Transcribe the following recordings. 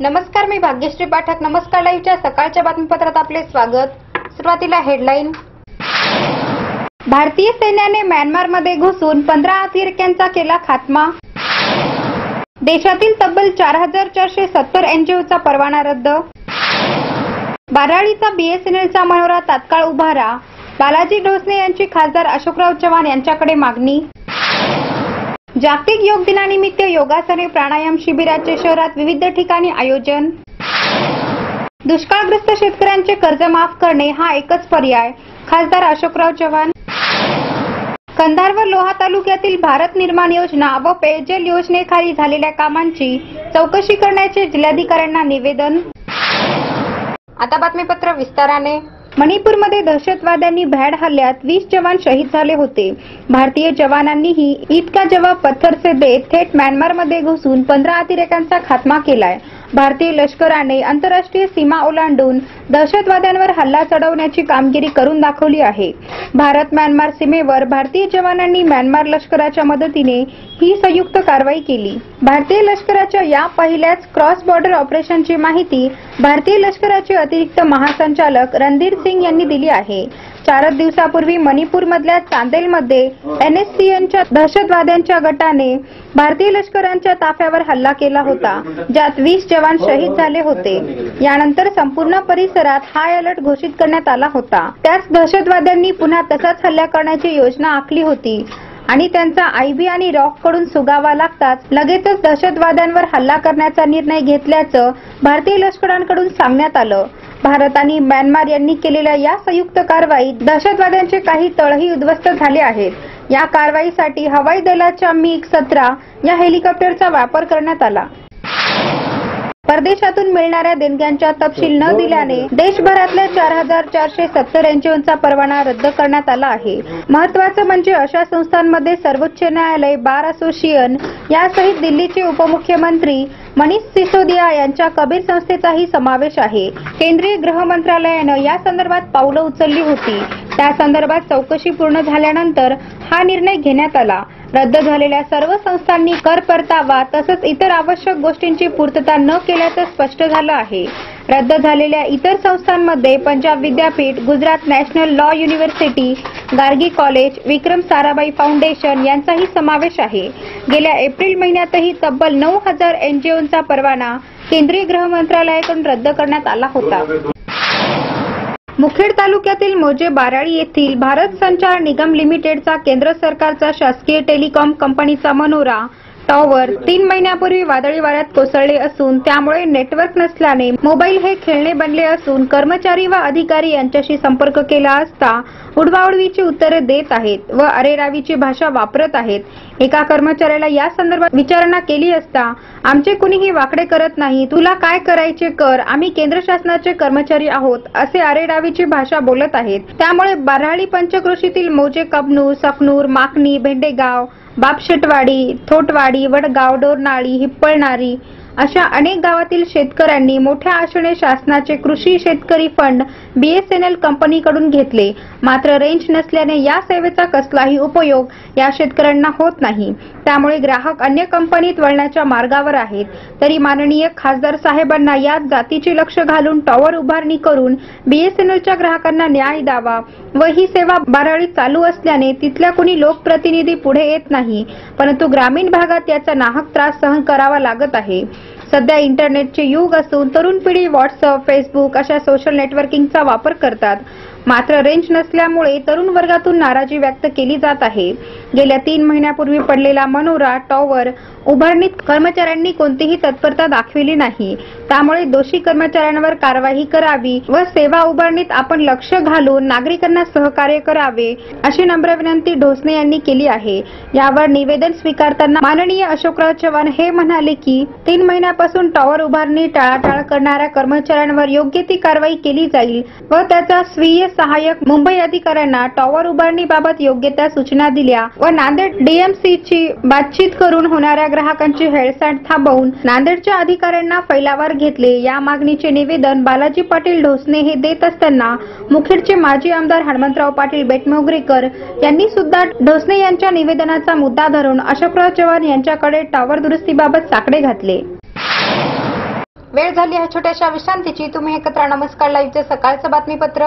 नमस्कार मी भाग्यश्री पाठक. नमस्कार लाईव्हच्या सकाळच्या बातमीपत्रात आपले स्वागत. सुरुवातीला हेडलाईन. भारतीय सैन्याने म्यानमारमध्ये घुसून पंधरा अतिरेक्यांचा केला खात्मा. देशातील तब्बल चार हजार चारशे सत्तर एनजीओचा परवाना रद्द. बाराळीचा बीएसएनएलचा मनोरा तात्काळ उभारा. बालाजी डोसने यांची खासदार अशोकराव चव्हाण यांच्याकडे मागणी. जागतिक योग दिनानिमित्त योगासने प्राणायाम शिबिराचे शहरात विविध ठिकाणी आयोजन. दुष्काळग्रस्त शेतकऱ्यांचे कर्ज माफ करणे हा एकच पर्याय. खासदार अशोकराव चव्हाण. कंधार व लोहा तालुक्यातील भारत निर्माण योजना व पेयजल योजनेखाली झालेल्या कामांची चौकशी करण्याचे जिल्हाधिकाऱ्यांना निवेदन. आता बातमीपत्र विस्ताराने. मणिपूरमध्ये दहशतवाद्यांनी भॅड हल्ल्यात वीस जवान शहीद झाले होते. भारतीय जवानांनीही इतका जवाब पत्थरचे देत थेट म्यानमारमध्ये घुसून पंधरा अतिरेकांचा खात्मा केलाय. भारतीय लष्कराने आंतरराष्ट्रीय सीमा ओलांडून दहशतवाद्यांवर हल्ला चढवण्याची कामगिरी करून दाखवली आहे. भारत म्यानमार सीमेवर भारतीय जवानांनी म्यानमार लष्कराच्या मदतीने ही संयुक्त कारवाई केली. भारतीय लष्कराच्या या पहिल्याच क्रॉस बॉर्डर ऑपरेशनची माहिती भारतीय लष्कराचे अतिरिक्त महासंचालक रणधीर सिंग यांनी दिली आहे. चारच दिवसापूर्वी मणिपूरमधल्या चांदेलमध्ये एनएससीएनच्या दहशतवाद्यांच्या गटाने भारतीय लष्करांच्या ताफ्यावर हल्ला केला होता ज्यात वीस जवान शहीद झाले होते. यानंतर संपूर्ण परिसरात हाय अलर्ट घोषित करण्यात आला होता. त्याच दहशतवाद्यांनी पुन्हा तसाच हल्ला करण्याची योजना आखली होती. आणि त्यांचा आयबी आणि रॉककडून सुगावा लागताच लगेचच दहशतवाद्यांवर हल्ला करण्याचा निर्णय घेतल्याचं भारतीय लष्करांकडून सांगण्यात आलं. भारत आणि म्यानमार यांनी केलेल्या या संयुक्त कारवाईत दहशतवाद्यांचे काही तळही उद्ध्वस्त झाले आहेत. या कारवाईसाठी हवाई दलाच्या मिग सतरा या हेलिकॉप्टरचा वापर करण्यात आला. परदेशातून मिळणाऱ्या देणग्यांचा तपशील न दिल्याने देशभरातल्या चार हजार चारशे सत्तर एनजीओचा परवाना रद्द करण्यात आला आहे. महत्वाचं म्हणजे अशा संस्थांमध्ये सर्वोच्च न्यायालय बार असोसिएशन यासहित दिल्लीचे उपमुख्यमंत्री मनीष सिसोदिया यांच्या कबीर संस्थेचाही समावेश आहे. केंद्रीय गृह मंत्रालयानं या संदर्भात पावलं उचलली होती. त्या संदर्भात चौकशी पूर्ण झाल्यानंतर हा निर्णय घेण्यात आला. रद्द झालेल्या सर्व संस्थांनी कर परतावा तसंच इतर आवश्यक गोष्टींची पूर्तता न केल्याचं स्पष्ट झालं आहे. रद्द झालेल्या इतर संस्थांमध्ये पंजाब विद्यापीठ Gujarat national law university Gargi college Vikram Sarabhai foundation यांचाही समावेश आहे. गेल्या एप्रिल महिन्यातही तब्बल नऊ हजार एनजीओचा परवाना केंद्रीय गृह मंत्रालयाकडून रद्द करण्यात आला होता. मुखेड तालुक्यातील मोजे बाराळी येथील भारत संचार निगम लिमिटेडचा केंद्र सरकारचा शासकीय टेलिकॉम कंपनीचा मनोरा टॉवर तीन महिन्यापूर्वी वादळी वाऱ्यात कोसळले असून त्यामुळे नेटवर्क नसल्याने मोबाईल हे खेळणे बनले असून कर्मचारी व अधिकारी यांच्याशी संपर्क केला असता उडवाउडवीची उत्तरे देत आहेत व अरेरावीची भाषा वापरत आहेत. एका कर्मचाऱ्याला या संदर्भात विचारणा केली असता आमचे कुणीही वाकडे करत नाही तुला काय करायचे कर आम्ही केंद्र शासनाचे कर्मचारी आहोत असे अरेरावीची भाषा बोलत आहेत. त्यामुळे बाराळी पंचकृषीतील मोजे कबनूर सफनूर माकणी भेंडेगाव बापशेटवाडी थोटवाडी वडगाव डोरनाळी हिप्पळनारी अशा अनेक गावातील शेतकऱ्यांनी मोठ्या आशेने शासनाचे कृषी शेतकरी फंड बीएसएनएल कंपनीकडून घेतले. मात्र रेंज नसल्याने या सेवेचा कसलाही उपयोग या शेतकऱ्यांना होत नाही. त्यामुळे ग्राहक अन्य कंपनीत वळण्याच्या मार्गावर आहेत. तरी माननीय खासदार साहेबांना याच जातीचे लक्ष घालून टॉवर उभारणी करून बीएसएनएलच्या ग्राहकांना न्याय द्यावा व ही सेवा बाराळी चालू असल्याने तिथल्या कुणी लोकप्रतिनिधी पुढे येत नाही. परंतु ग्रामीण भागात याचा नाहक त्रास सहन करावा लागत आहे. सध्या इंटरनेटचे युग असून तरुण पिढी व्हॉट्सअप फेसबुक अशा सोशल नेटवर्किंगचा वापर करतात. मात्र रेंज नसल्यामुळे तरुण वर्गातून नाराजी व्यक्त केली जात आहे. गेल्या तीन महिन्यापूर्वी पडलेला मनोरा टॉवर उभारणीत कर्मचाऱ्यांनी कोणतीही तत्परता दाखविली नाही. त्यामुळे दोषी कर्मचाऱ्यांवर कारवाई करावी व सेवा उभारणीत आपण लक्ष घालून नागरिकांना सहकार्य करावे अशी नम्र विनंती ढोसणे यांनी केली आहे. यावर निवेदन स्वीकारताना माननीय अशोकराव चव्हाण हे म्हणाले की तीन महिन्यापासून टॉवर उभारणी टाळाटाळ करणाऱ्या कर्मचाऱ्यांवर योग्य ती कारवाई केली जाईल व त्याचा स्वीय सहाय्यक मुंबई अधिकाऱ्यांना टॉवर उभारणीबाबत योग्य त्या सूचना दिल्या व नांदेड डीएमसीची बातचीत करून होणाऱ्या ग्राहकांची हेळसांड थांबवून नांदेडच्या अधिकाऱ्यांना फैलावर घेतले. या मागणीचे निवेदन बालाजी पाटील ढोसणे हे देत असताना मुखेडचे माजी आमदार हनुमंतराव पाटील बेटमोगरेकर यांनी सुद्धा ढोसणे यांच्या निवेदनाचा मुद्दा धरून अशोकराव चव्हाण यांच्याकडे टॉवर दुरुस्तीबाबत साकडे घातले. वेळ झाली आहे छोट्याशा विश्रांतीची. तुम्ही एकत्र नमस्कार. लाईव्हचे सकाळचं बातमीपत्र.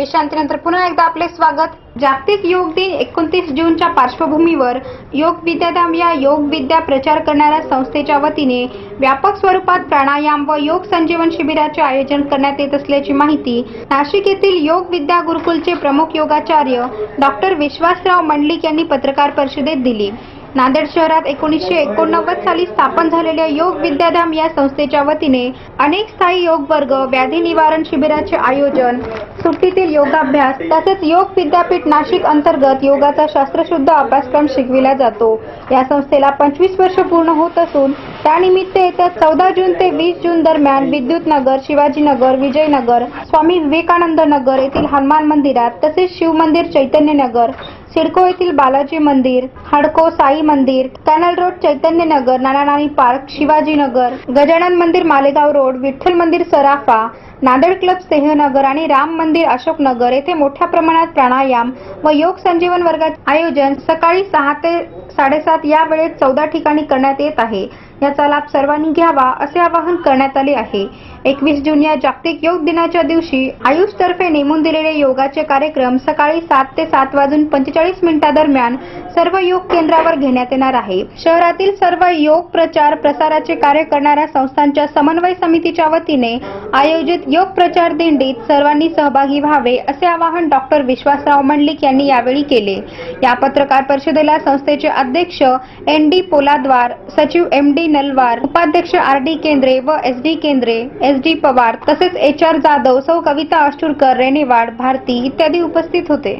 विश्रांतीनंतर पुन्हा एकदा आपले स्वागत. जागतिक योग दिन एकोणतीस जूनच्या पार्श्वभूमीवर योग विद्याधाम या योग विद्या प्रचार करणाऱ्या संस्थेच्या वतीने व्यापक स्वरूपात प्राणायाम व योग संजीवन शिबिराचे आयोजन करण्यात येत असल्याची माहिती नाशिक येथील योग विद्या गुरुकुलचे प्रमुख योगाचार्य डॉक्टर विश्वासराव मंडलिक यांनी पत्रकार परिषदेत दिली. नांदेड शहरात एकोणीसशे एकोणनव्वद साली स्थापन झालेल्या योग विद्याधाम या संस्थेच्या वतीने अनेक स्थायी योग वर्ग व्याधी निवारण शिबिराचे आयोजन सुट्टीतील योगाभ्यास तसेच योग विद्यापीठ नाशिक अंतर्गत योगाचा शास्त्रशुद्ध अभ्यासक्रम शिकविला जातो. या संस्थेला पंचवीस वर्ष पूर्ण होत असून त्यानिमित्त येत्या चौदा जून ते वीस जून दरम्यान विद्युत नगर शिवाजीनगर विजयनगर स्वामी विवेकानंद नगर येथील हनुमान मंदिरात तसेच शिवमंदिर चैतन्य नगर सिडको येथील बालाजी मंदिर हडको साई मंदिर canal road Chaitanya Nagar Nananani park Shivajinagar Gajanan मंदिर मालेगाव रोड विठ्ठल मंदिर सराफा नांदेड क्लब सिंहनगर आणि राम मंदिर अशोकनगर येथे मोठ्या प्रमाणात प्राणायाम व योग संजीवन वर्गाचे आयोजन सकाळी सहा ते साडेसात या वेळेत चौदा ठिकाणी करण्यात येत आहे. याचा लाभ सर्वांनी घ्यावा असे आवाहन करण्यात आले आहे. एकवीस जून या जागतिक योग दिनाच्या दिवशी आयुष तर्फे नेमून दिलेले योगाचे कार्यक्रम सकाळी सात ते सात वाजून पंचेचाळीस मिनिटादरम्यान सर्व योग केंद्रावर घेण्यात येणार आहे. शहरातील सर्व योग प्रचार प्रसाराचे कार्य करणाऱ्या संस्थांच्या समन्वय समितीच्या वतीने आयोजित योग प्रचार दिंडीत सर्वांनी सहभागी व्हावे असे आवाहन डॉक्टर विश्वासराव मंडलिक यांनी यावेळी केले. या पत्रकार परिषदेला संस्थेचे अध्यक्ष एन डी पोलाद्वार सचिव एम डी नलवार उपाध्यक्ष आर डी केंद्रे व S D Kendre S D Pawar तसेच एच आर जाधव सौ कविता अष्टुरकर रेणेवाड भारती इत्यादी उपस्थित होते.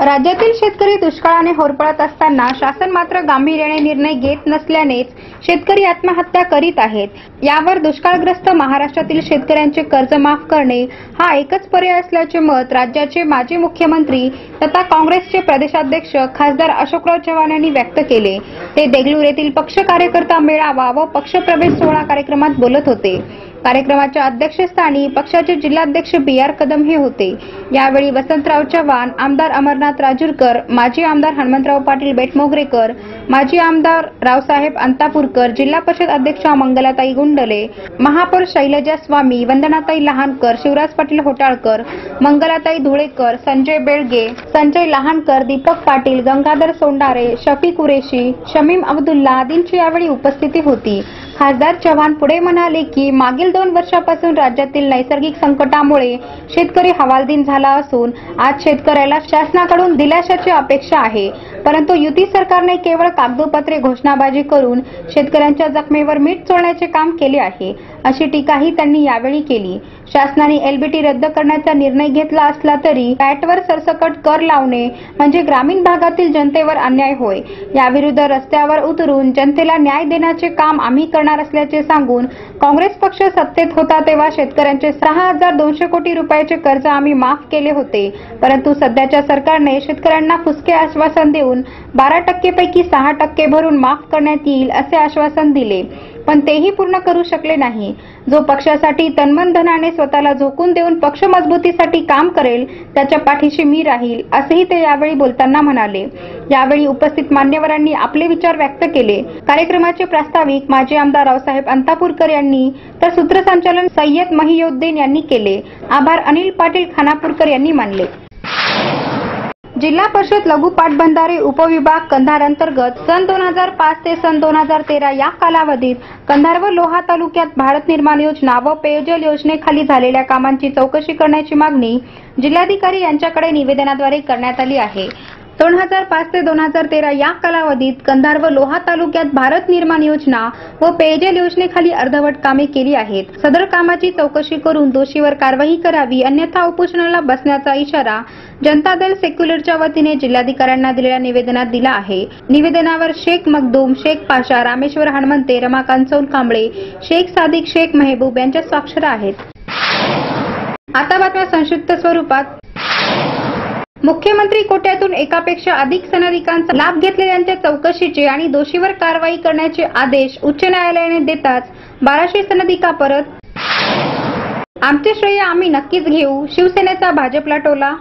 राज्यातील शेतकरी दुष्काळाने होरपळत असताना शासन मात्र गांभीर्याने निर्णय घेत नसल्यानेच शेतकरी आत्महत्या करीत आहेत. यावर दुष्काळग्रस्त महाराष्ट्रातील शेतकऱ्यांचे कर्ज माफ करणे हा एकच पर्याय असल्याचे मत राज्याचे माजी मुख्यमंत्री तथा काँग्रेसचे प्रदेशाध्यक्ष खासदार अशोकराव चव्हाण यांनी व्यक्त केले. ते देगलूर येथील पक्ष कार्यकर्ता मेळावा व पक्षप्रवेश सोहळा कार्यक्रमात बोलत होते. कार्यक्रमाच्या अध्यक्षस्थानी पक्षाचे जिल्हाध्यक्ष बी आर कदम हे होते. यावेळी वसंतराव चव्हाण आमदार अमरनाथ राजूरकर माजी आमदार हनुमंतराव पाटील बेटमोगरेकर माजी आमदार रावसाहेब अंतापूरकर जिल्हा परिषद अध्यक्षा मंगलाताई गुंडले महापौर शैलजा स्वामी वंदनाताई लहानकर शिवराज पाटील होटाळकर मंगलाताई धुळेकर संजय बेळगे संजय लहानकर दीपक पाटील गंगाधर सोंडारे शफी कुरेशी शमीम अब्दुल्ला आदींची यावेळी उपस्थिती होती. खासदार चव्हाण पुढे म्हणाले की मागील दोन वर्षापासून राज्यातील नैसर्गिक संकटामुळे शेतकरी हवालदिन झाला असून आज शेतकऱ्याला शासनाकडून दिलाशाची अपेक्षा आहे. परंतु युती सरकारने केवळ कागदोपत्रे घोषणाबाजी करून शेतकऱ्यांच्या जखमेवर मीठ चोळण्याचे काम केले आहे अशी टीकाही त्यांनी यावेळी केली. शासनाने एलबीटी रद्द करण्याचा निर्णय घेतला असला तरी पॅटवर सरसकट कर लावणे म्हणजे ग्रामीण भागातील जनतेवर अन्याय होय. याविरुद्ध रस्त्यावर उतरून जनतेला न्याय देण्याचे काम आम्ही करणार करणार असल्याचे सांगून काँग्रेस पक्ष सत्तेत होता तेव्हा शेतकऱ्यांचे सहा हजार दोनशे कोटी रुपयाचे कर्ज आम्ही माफ केले होते. परंतु सध्याच्या सरकारने शेतकऱ्यांना फुसके आश्वासन देऊन बारा टक्केपैकी सहा टक्के भरून माफ करण्यात येईल असे आश्वासन दिले. पण तेही पूर्ण करू शकले नाही. जो पक्षासाठी तन्मन धनाने स्वतःला झोकून देऊन पक्ष मजबूतीसाठी काम करेल त्याच्या पाठीशी मी राहील असेही ते यावेळी बोलताना म्हणाले. यावेळी उपस्थित मान्यवरांनी आपले विचार व्यक्त केले. कार्यक्रमाचे प्रास्ताविक माजी आमदार रावसाहेब अंतापूरकर यांनी तर सूत्रसंचालन सय्यद महियोद्दीन यांनी केले. आभार अनिल पाटील खानापूरकर यांनी मानले. जिल्हा परिषद लघु पाटबंधारे उपविभाग कंधार अंतर्गत सन दोन हजार पाच ते सन दोन हजार तेरा या कालावधीत कंधार व लोहा तालुक्यात भारत निर्माण योजना व पेयजल योजनेखाली झालेल्या कामांची चौकशी करण्याची मागणी जिल्हाधिकारी यांच्याकडे निवेदनाद्वारे करण्यात आली आहे. दोन हजार पाच ते दोन हजार तेरा या कालावधीत कंधार व लोहा तालुक्यात भारत निर्माण योजना व पेयजल योजनेखाली अर्धवट कामे केली आहेत. सदर कामाची चौकशी करून दोषीवर कारवाई करावी अन्यथा उपोषणाला बसण्याचा इशारा जनता दल सेक्युलरच्या वतीने जिल्हाधिकाऱ्यांना दिलेल्या निवेदनात दिला आहे. निवेदनावर शेख मखदूम शेख पाशा रामेश्वर हणमंते रमाकांत सोन कांबळे शेख सादिक शेख मेहबूब यांच्या स्वाक्षर आहेत. आता बातम्या संक्षिप्त स्वरूपात. मुख्यमंत्री कोट्यातून एकापेक्षा अधिक सनदिकांचा लाभ घेतलेल्यांच्या चौकशीचे आणि दोषीवर कारवाई करण्याचे आदेश उच्च न्यायालयाने देताच बाराशे सनदिका परत. आमचे श्रेय आम्ही नक्कीच घेऊ. शिवसेनेचा भाजपला टोला.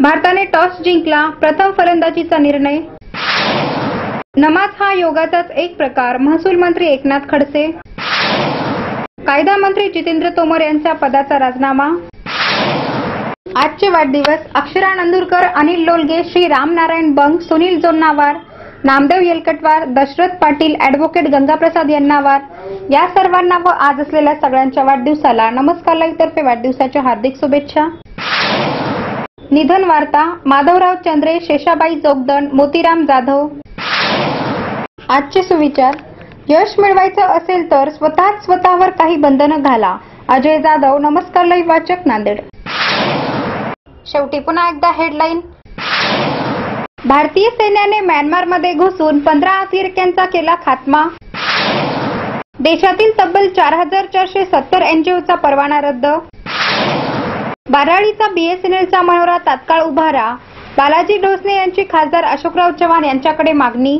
भारताने टॉस जिंकला. प्रथम फलंदाजीचा निर्णय. नमाज हा योगाचाच एक प्रकार. महसूल मंत्री एकनाथ खडसे. कायदा मंत्री जितेंद्र तोमर यांचा पदाचा राजीनामा. आजचे वाढदिवस अक्षरा नंदुरकर अनिल लोलगे श्री रामनारायण बंग सुनील जोन्नावार नामदेव येलकटवार दशरथ पाटील ऍडव्होकेट गंगाप्रसाद यांनावार या सर्वांना व आज असलेल्या सगळ्यांच्या वाढदिवसाला नमस्कार लाईतर्फे तर्फे वाढदिवसाच्या हार्दिक शुभेच्छा. निधन वार्ता माधवराव चंद्रे शेषाबाई जोगदण मोतीराम जाधव. आजचे सुविचार यश मिळवायचं असेल तर स्वतःच स्वतःवर काही बंधनं घाला. अजय जाधव नमस्कार लाईव्ह वाचक नांदेड. शेवटी पुन्हा एकदा हेडलाईन भारतीय सैन्याने म्यानमारमध्ये घुसून पंधरा अतिरेक्यांचा केला खात्मा. देशातील तब्बल चार हजार चारशे सत्तर एनजीओचा परवाना रद्द. बाराळीचा बीएसएनएलचा मनोरा तात्काळ उभारा. बालाजी डोसने यांची खासदार अशोकराव चव्हाण यांच्याकडे मागणी.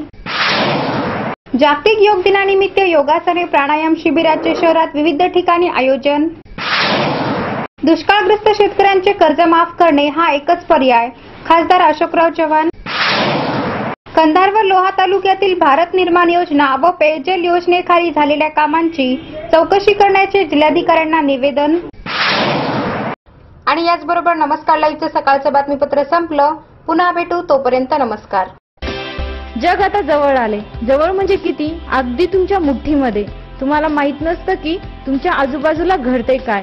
जागतिक योग दिनानिमित्त योगासने प्राणायाम शिबिराचे शहरात विविध ठिकाणी आयोजन. दुष्काळग्रस्त शेतकऱ्यांचे कर्ज माफ करणे हा एकच पर्याय. खासदार अशोकराव चव्हाण. कंधार व लोहा तालुक्यातील भारत निर्माण योजना व पेयजल योजनेखाली झालेल्या कामांची चौकशी करण्याचे जिल्हाधिकाऱ्यांना निवेदन. आणि याचबरोबर नमस्कार लाईव्हचं सकाळचं बातमीपत्र संपलं. पुन्हा भेटू तोपर्यंत नमस्कार. जग आता जवळ आले जवळ म्हणजे किती? अगदी तुमच्या मुठ्ठीमध्ये. तुम्हाला माहीत नसतं की तुमच्या आजूबाजूला घडते काय.